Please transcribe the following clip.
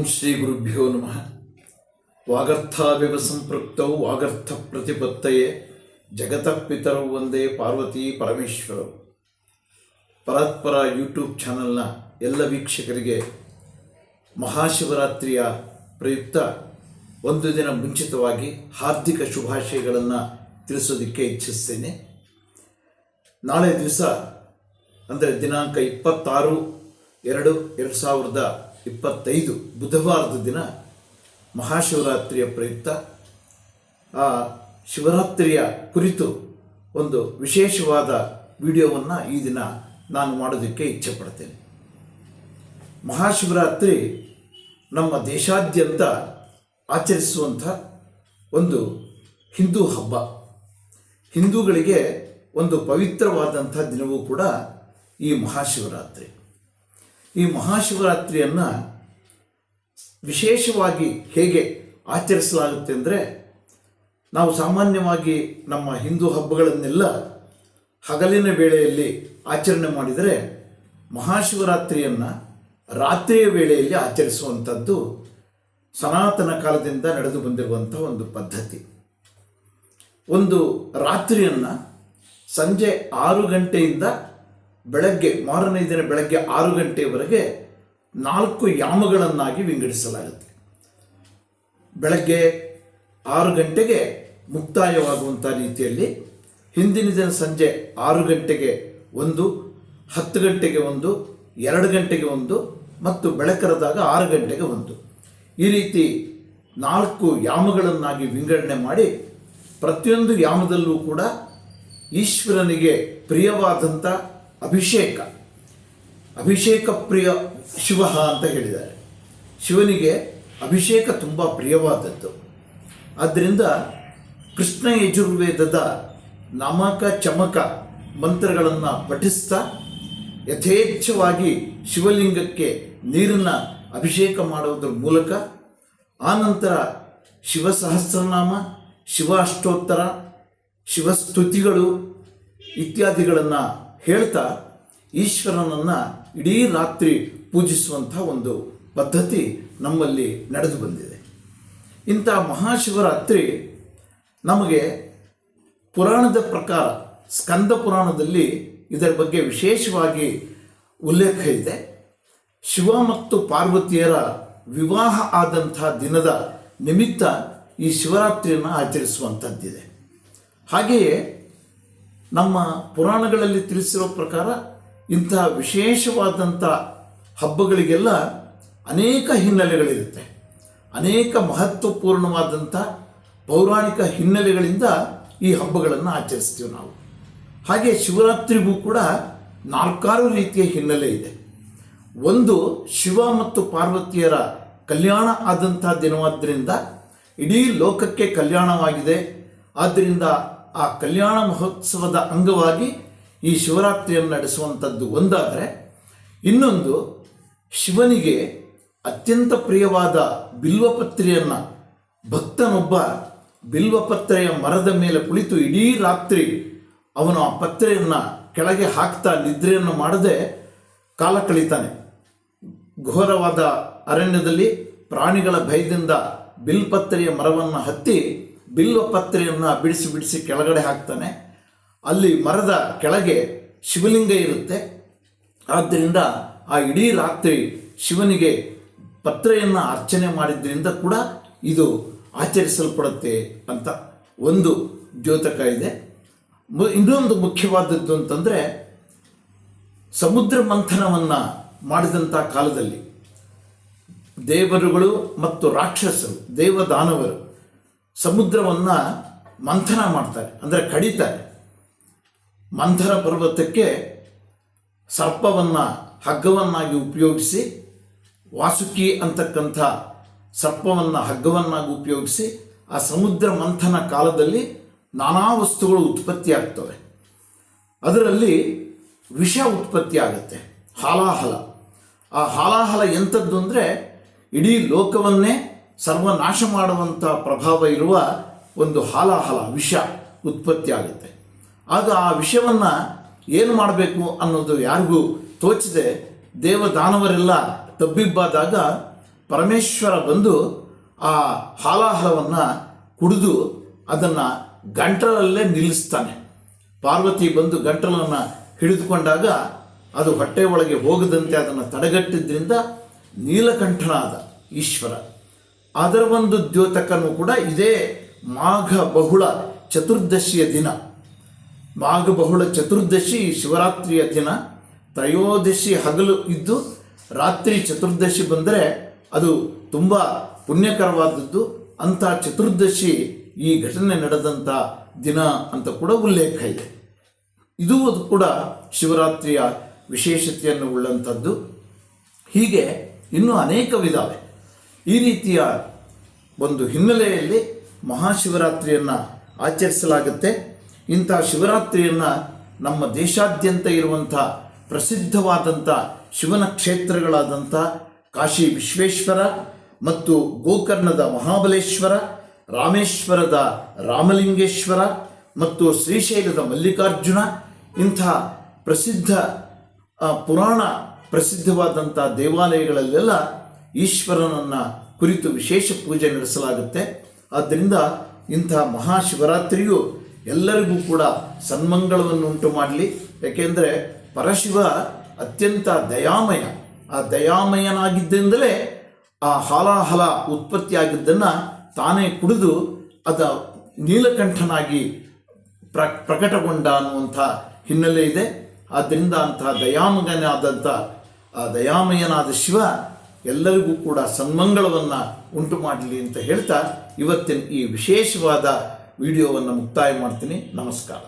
ಓಂ ಶ್ರೀ ಗುರುಭ್ಯೋ ನಮಃ. ವಾಗರ್ಥಾವಿವ ಸಂಪೃಕ್ತೌ ವಾಗರ್ಥ ಪ್ರತಿಪತ್ತಯೇ ಜಗತ ಪಿತರೌ ಒಂದೇ ಪಾರ್ವತಿ ಪರಮೇಶ್ವರವು ಪರಾತ್ಪರ ಯೂಟ್ಯೂಬ್ ಚಾನಲ್ನ ಎಲ್ಲ ವೀಕ್ಷಕರಿಗೆ ಮಹಾಶಿವರಾತ್ರಿಯ ಪ್ರಯುಕ್ತ ಒಂದು ದಿನ ಮುಂಚಿತವಾಗಿ ಹಾರ್ದಿಕ ಶುಭಾಶಯಗಳನ್ನು ತಿಳಿಸೋದಕ್ಕೆ ಇಚ್ಛಿಸ್ತೇನೆ. ನಾಳೆ ದಿವಸ, ಅಂದರೆ ದಿನಾಂಕ ಇಪ್ಪತ್ತಾರು ಎರಡು ಎರಡು ಸಾವಿರದ ಇಪ್ಪತ್ತೈದು ಬುಧವಾರದ ದಿನ ಮಹಾಶಿವರಾತ್ರಿಯ ಪ್ರಯುಕ್ತ ಆ ಶಿವರಾತ್ರಿಯ ಕುರಿತು ಒಂದು ವಿಶೇಷವಾದ ವಿಡಿಯೋವನ್ನು ಈ ದಿನ ನಾನು ಮಾಡೋದಕ್ಕೆ ಇಚ್ಛೆ ಪಡ್ತೇನೆ ಮಹಾಶಿವರಾತ್ರಿ ನಮ್ಮ ದೇಶಾದ್ಯಂತ ಆಚರಿಸುವಂಥ ಒಂದು ಹಿಂದೂ ಹಬ್ಬ. ಹಿಂದೂಗಳಿಗೆ ಒಂದು ಪವಿತ್ರವಾದಂಥ ದಿನವೂ ಕೂಡ ಈ ಮಹಾಶಿವರಾತ್ರಿ. ಈ ಮಹಾಶಿವರಾತ್ರಿಯನ್ನು ವಿಶೇಷವಾಗಿ ಹೇಗೆ ಆಚರಿಸಲಾಗುತ್ತೆ ಅಂದರೆ ನಾವು ಸಾಮಾನ್ಯವಾಗಿ ನಮ್ಮ ಹಿಂದೂ ಹಬ್ಬಗಳನ್ನೆಲ್ಲ ಹಗಲಿನ ವೇಳೆಯಲ್ಲಿ ಆಚರಣೆ ಮಾಡಿದರೆ ಮಹಾಶಿವರಾತ್ರಿಯನ್ನು ರಾತ್ರಿಯ ವೇಳೆಯಲ್ಲಿ ಆಚರಿಸುವಂಥದ್ದು ಸನಾತನ ಕಾಲದಿಂದ ನಡೆದು ಬಂದಿರುವಂಥ ಒಂದು ಪದ್ಧತಿ. ಒಂದು ರಾತ್ರಿಯನ್ನು ಸಂಜೆ ಆರು ಗಂಟೆಯಿಂದ ಬೆಳಗ್ಗೆ, ಮಾರನೇ ದಿನ ಬೆಳಗ್ಗೆ ಆರು ಗಂಟೆಯವರೆಗೆ ನಾಲ್ಕು ಯಾಮಗಳನ್ನಾಗಿ ವಿಂಗಡಿಸಲಾಗುತ್ತೆ. ಬೆಳಗ್ಗೆ ಆರು ಗಂಟೆಗೆ ಮುಕ್ತಾಯವಾಗುವಂಥ ರೀತಿಯಲ್ಲಿ ಹಿಂದಿನ ದಿನ ಸಂಜೆ ಆರು ಗಂಟೆಗೆ ಒಂದು, ಹತ್ತು ಗಂಟೆಗೆ ಒಂದು, ಎರಡು ಗಂಟೆಗೆ ಒಂದು ಮತ್ತು ಬೆಳಕರದಾಗ ಆರು ಗಂಟೆಗೆ ಒಂದು. ಈ ರೀತಿ ನಾಲ್ಕು ಯಾಮಗಳನ್ನಾಗಿ ವಿಂಗಡಣೆ ಮಾಡಿ ಪ್ರತಿಯೊಂದು ಯಾಮದಲ್ಲೂ ಕೂಡ ಈಶ್ವರನಿಗೆ ಪ್ರಿಯವಾದಂಥ ಅಭಿಷೇಕ. ಅಭಿಷೇಕ ಪ್ರಿಯ ಶಿವ ಅಂತ ಹೇಳಿದ್ದಾರೆ. ಶಿವನಿಗೆ ಅಭಿಷೇಕ ತುಂಬ ಪ್ರಿಯವಾದದ್ದು. ಆದ್ದರಿಂದ ಕೃಷ್ಣ ಯಜುರ್ವೇದದ ನಮಕ ಚಮಕ ಮಂತ್ರಗಳನ್ನು ಪಠಿಸ್ತಾ ಯಥೇಚ್ಛವಾಗಿ ಶಿವಲಿಂಗಕ್ಕೆ ನೀರನ್ನು ಅಭಿಷೇಕ ಮಾಡುವುದರ ಮೂಲಕ ಆನಂತರ ಶಿವ ಸಹಸ್ರನಾಮ ಶಿವ ಅಷ್ಟೋತ್ತರ ಶಿವಸ್ತುತಿಗಳು ಇತ್ಯಾದಿಗಳನ್ನು ಹೇಳ್ತಾ ಈಶ್ವರನನ್ನು ಇಡೀ ರಾತ್ರಿ ಪೂಜಿಸುವಂಥ ಒಂದು ಪದ್ಧತಿ ನಮ್ಮಲ್ಲಿ ನಡೆದು ಬಂದಿದೆ. ಇಂಥ ಮಹಾಶಿವರಾತ್ರಿ ನಮಗೆ ಪುರಾಣದ ಪ್ರಕಾರ, ಸ್ಕಂದ ಪುರಾಣದಲ್ಲಿ ಇದರ ಬಗ್ಗೆ ವಿಶೇಷವಾಗಿ ಉಲ್ಲೇಖ ಇದೆ. ಶಿವ ಮತ್ತು ಪಾರ್ವತಿಯರ ವಿವಾಹ ಆದಂಥ ದಿನದ ನಿಮಿತ್ತ ಈ ಶಿವರಾತ್ರಿಯನ್ನು ಆಚರಿಸುವಂಥದ್ದಿದೆ. ಹಾಗೆಯೇ ನಮ್ಮ ಪುರಾಣಗಳಲ್ಲಿ ತಿಳಿಸಿರೋ ಪ್ರಕಾರ ಇಂತಹ ವಿಶೇಷವಾದಂಥ ಹಬ್ಬಗಳಿಗೆಲ್ಲ ಅನೇಕ ಹಿನ್ನೆಲೆಗಳಿರುತ್ತೆ. ಅನೇಕ ಮಹತ್ವಪೂರ್ಣವಾದಂಥ ಪೌರಾಣಿಕ ಹಿನ್ನೆಲೆಗಳಿಂದ ಈ ಹಬ್ಬಗಳನ್ನು ಆಚರಿಸ್ತೀವಿ ನಾವು. ಹಾಗೆ ಶಿವರಾತ್ರಿಗೂ ಕೂಡ ನಾಲ್ಕಾರು ರೀತಿಯ ಹಿನ್ನೆಲೆ ಇದೆ. ಒಂದು ಶಿವ ಮತ್ತು ಪಾರ್ವತಿಯರ ಕಲ್ಯಾಣ ಆದಂಥ ದಿನವಾದ್ದರಿಂದ ಇಡೀ ಲೋಕಕ್ಕೆ ಕಲ್ಯಾಣವಾಗಿದೆ. ಆದ್ದರಿಂದ ಆ ಕಲ್ಯಾಣ ಮಹೋತ್ಸವದ ಅಂಗವಾಗಿ ಈ ಶಿವರಾತ್ರಿಯನ್ನು ನಡೆಸುವಂಥದ್ದು ಒಂದಾದರೆ, ಇನ್ನೊಂದು ಶಿವನಿಗೆ ಅತ್ಯಂತ ಪ್ರಿಯವಾದ ಬಿಲ್ವಪತ್ರೆಯನ್ನು ಭಕ್ತನೊಬ್ಬ ಬಿಲ್ವಪತ್ರೆಯ ಮರದ ಮೇಲೆ ಕುಳಿತು ಇಡೀ ರಾತ್ರಿ ಅವನು ಆ ಪತ್ರೆಯನ್ನು ಕೆಳಗೆ ಹಾಕ್ತಾ ನಿದ್ರೆಯನ್ನು ಮಾಡದೆ ಕಾಲ ಕಳೀತಾನೆ. ಘೋರವಾದ ಅರಣ್ಯದಲ್ಲಿ ಪ್ರಾಣಿಗಳ ಭಯದಿಂದ ಬಿಲ್ಪತ್ರೆಯ ಮರವನ್ನು ಹತ್ತಿ ಬಿಲ್ವಪತ್ರೆಯನ್ನು ಬಿಡಿಸಿ ಬಿಡಿಸಿ ಕೆಳಗಡೆ ಹಾಕ್ತಾನೆ. ಅಲ್ಲಿ ಮರದ ಕೆಳಗೆ ಶಿವಲಿಂಗ ಇರುತ್ತೆ. ಆದ್ದರಿಂದ ಆ ಇಡೀ ರಾತ್ರಿ ಶಿವನಿಗೆ ಪತ್ರೆಯನ್ನು ಅರ್ಚನೆ ಮಾಡಿದ್ದರಿಂದ ಕೂಡ ಇದು ಆಚರಿಸಲ್ಪಡುತ್ತೆ ಅಂತ ಒಂದು ದ್ಯೋತಕ ಇದೆ. ಇನ್ನೊಂದು ಮುಖ್ಯವಾದದ್ದು ಅಂತಂದರೆ ಸಮುದ್ರ ಮಂಥನವನ್ನು ಮಾಡಿದಂಥ ಕಾಲದಲ್ಲಿ ದೇವರುಗಳು ಮತ್ತು ರಾಕ್ಷಸರು, ದೇವದಾನವರು ಸಮುದ್ರವನ್ನು ಮಂಥನ ಮಾಡ್ತಾರೆ, ಅಂದರೆ ಕಡಿತಾರೆ. ಮಂಥನ ಪರ್ವತಕ್ಕೆ ಸರ್ಪವನ್ನು, ಹಗ್ಗವನ್ನಾಗಿ ಉಪಯೋಗಿಸಿ, ವಾಸುಕಿ ಅಂತಕ್ಕಂಥ ಸರ್ಪವನ್ನು, ಹಗ್ಗವನ್ನಾಗಿ ಉಪಯೋಗಿಸಿ, ಆ ಸಮುದ್ರ ಮಂಥನ ಕಾಲದಲ್ಲಿ ನಾನಾ ವಸ್ತುಗಳು ಉತ್ಪತ್ತಿ ಆಗ್ತವೆ. ಅದರಲ್ಲಿ ವಿಷ ಉತ್ಪತ್ತಿ ಆಗುತ್ತೆ, ಹಾಲಾಹಲ. ಆ ಹಾಲಾಹಲ ಎಂಥದ್ದು ಅಂದರೆ, ಇಡೀ ಲೋಕವನ್ನೇ ಸರ್ವನಾಶ ಮಾಡುವಂಥ ಪ್ರಭಾವ ಇರುವ ಒಂದು ಹಾಲಾಹಲ ವಿಷ ಉತ್ಪತ್ತಿ ಆಗುತ್ತೆ. ಆಗ ಆ ವಿಷವನ್ನು ಏನು ಮಾಡಬೇಕು ಅನ್ನೋದು ಯಾರಿಗೂ ತೋಚದೆ. ದೇವದಾನವರೆಲ್ಲ ತಬ್ಬಿಬ್ಬಾದಾಗ ಪರಮೇಶ್ವರ ಬಂದು ಆ ಹಾಲಾಹಲವನ್ನು ಕುಡಿದು ಅದನ್ನು ಗಂಟಲಲ್ಲೇ ನಿಲ್ಲಿಸ್ತಾನೆ. ಪಾರ್ವತಿ ಬಂದು ಗಂಟಲನ್ನು ಹಿಡಿದುಕೊಂಡಾಗ ಅದು ಹೊಟ್ಟೆ ಒಳಗೆ ಹೋಗದಂತೆ ಅದನ್ನು ತಡೆಗಟ್ಟಿದ್ರಿಂದ ನೀಲಕಂಠನಾದ ಈಶ್ವರ. ಅದರ ಒಂದು ದ್ಯೋತಕನೂ ಕೂಡ ಇದೇ ಮಾಘ ಬಹುಳ ಚತುರ್ದಶಿಯ ದಿನ. ಮಾಘ ಬಹುಳ ಚತುರ್ದಶಿ ಶಿವರಾತ್ರಿಯ ದಿನ. ತ್ರಯೋದಶಿ ಹಗಲು ಇದ್ದು ರಾತ್ರಿ ಚತುರ್ದಶಿ ಬಂದರೆ ಅದು ತುಂಬ ಪುಣ್ಯಕರವಾದದ್ದು. ಅಂಥ ಚತುರ್ದಶಿ ಈ ಘಟನೆ ನಡೆದಂಥ ದಿನ ಅಂತ ಕೂಡ ಉಲ್ಲೇಖ ಇದೆ. ಇದು ಕೂಡ ಶಿವರಾತ್ರಿಯ ವಿಶೇಷತೆಯನ್ನು ಉಳ್ಳಂಥದ್ದು. ಹೀಗೆ ಇನ್ನೂ ಅನೇಕವಿದ್ದಾವೆ ಈ ರೀತಿಯ ಒಂದು ಹಿನ್ನೆಲೆಯಲ್ಲಿ ಮಹಾಶಿವರಾತ್ರಿಯನ್ನು ಆಚರಿಸಲಾಗುತ್ತೆ. ಇಂಥ ಶಿವರಾತ್ರಿಯನ್ನು ನಮ್ಮ ದೇಶಾದ್ಯಂತ ಇರುವಂಥ ಪ್ರಸಿದ್ಧವಾದಂಥ ಶಿವನ ಕ್ಷೇತ್ರಗಳಾದಂಥ ಕಾಶಿ ವಿಶ್ವೇಶ್ವರ ಮತ್ತು ಗೋಕರ್ಣದ ಮಹಾಬಲೇಶ್ವರ, ರಾಮೇಶ್ವರದ ರಾಮಲಿಂಗೇಶ್ವರ ಮತ್ತು ಶ್ರೀಶೈಲದ ಮಲ್ಲಿಕಾರ್ಜುನ ಇಂಥ ಪ್ರಸಿದ್ಧ ಪುರಾಣ ಪ್ರಸಿದ್ಧವಾದಂಥ ದೇವಾಲಯಗಳಲ್ಲೆಲ್ಲ ಈಶ್ವರನನ್ನು ಕುರಿತು ವಿಶೇಷ ಪೂಜೆ ನಡೆಸಲಾಗುತ್ತೆ. ಆದ್ದರಿಂದ ಇಂಥ ಮಹಾಶಿವರಾತ್ರಿಯು ಎಲ್ಲರಿಗೂ ಕೂಡ ಸನ್ಮಂಗಳವನ್ನು ಉಂಟು ಮಾಡಲಿ. ಯಾಕೆಂದರೆ ಪರಶಿವ ಅತ್ಯಂತ ದಯಾಮಯ. ಆ ದಯಾಮಯನಾಗಿದ್ದರಿಂದಲೇ ಆ ಹಾಲಾಹಲ ಉತ್ಪತ್ತಿಯಾಗಿದ್ದನ್ನು ತಾನೇ ಕುಡಿದು ಅದ ನೀಲಕಂಠನಾಗಿ ಪ್ರ ಪ್ರಕಟಗೊಂಡ ಅನ್ನುವಂಥ ಹಿನ್ನೆಲೆ ಇದೆ. ಆದ್ದರಿಂದ ಅಂತಹ ದಯಾಮಗನಾದಂಥ, ಆ ದಯಾಮಯನಾದ ಶಿವ ಎಲ್ಲರಿಗೂ ಕೂಡ ಸನ್ಮಂಗಳವನ್ನು ಉಂಟು ಮಾಡಲಿ ಅಂತ ಹೇಳ್ತಾ ಇವತ್ತಿನ ಈ ವಿಶೇಷವಾದ ವಿಡಿಯೋವನ್ನು ಮುಕ್ತಾಯ ಮಾಡ್ತೀನಿ. ನಮಸ್ಕಾರ.